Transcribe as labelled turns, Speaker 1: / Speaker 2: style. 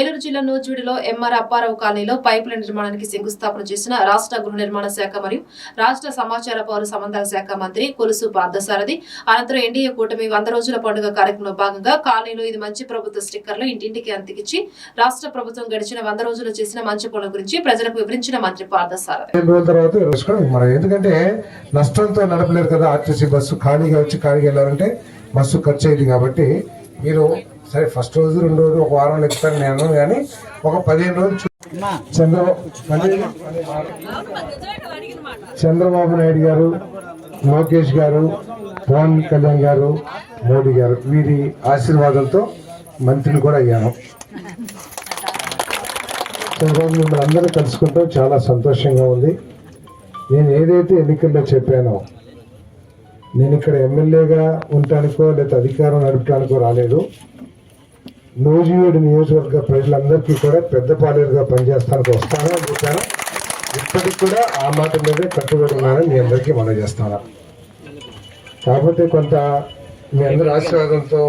Speaker 1: ఏలూరు జిల్లా నూజివీడులో ఎంఆర్ అప్పారావు కాలనీలో పైపుల నిర్మాణానికి శంకుస్థాపన చేసిన రాష్ట్ర గృహ నిర్మాణ శాఖ మరియు రాష్ట్ర సమాచార పౌర సంబంధాల శాఖ మంత్రి కొలుసు పార్థసారథి. అనంతరం ఎన్డీఏ కూటమి వంద రోజుల పండుగ కార్యక్రమంలో భాగంగా కాలనీలో ఇది మంచి ప్రభుత్వ స్టిక్కర్లు ఇంటింటికి అంతికిచ్చి రాష్ట్ర ప్రభుత్వం గడిచిన వంద రోజులు చేసిన మంచి పనుల గురించి ప్రజలకు వివరించిన మంత్రి పార్థసారథి.
Speaker 2: ఎందుకంటే నష్టంతో నడపలేరు కదా ఆర్టీసీ బస్సు ఖాళీగా వచ్చి ఖాళీగా వెళ్ళాలంటే బస్సు ఖర్చు అయింది కాబట్టి మీరు సరే ఫస్ట్ రోజు రెండు రోజులు ఒక వారం ఎక్కుతాను నేను కానీ ఒక పదిహేను రోజులు చంద్రబాబు చంద్రబాబు నాయుడు గారు లోకేష్ గారు పవన్ కళ్యాణ్ గారు మోడీ గారు వీరి ఆశీర్వాదంతో మంత్రిని కూడా అయ్యాను ఈరోజు మిమ్మల్ని అందరూ కలుసుకుంటాం చాలా సంతోషంగా ఉంది. నేను ఏదైతే ఎన్నికల్లో చెప్పానో నేను ఇక్కడ ఎమ్మెల్యేగా ఉండటానికో లేదా అధికారం నడపడానికో రాలేదు. నూజివేడు నియోజకవర్గ ప్రజలందరికీ కూడా పెద్ద పాలేరుగా పనిచేస్తానికి వస్తానని చెప్పాను. ఇప్పటికి కూడా ఆ మాట మీదే కట్టుబడి ఉన్నానని మీ అందరికీ మనం చేస్తాను. కాకపోతే కొంత మీ అందరి ఆశీర్వాదంతో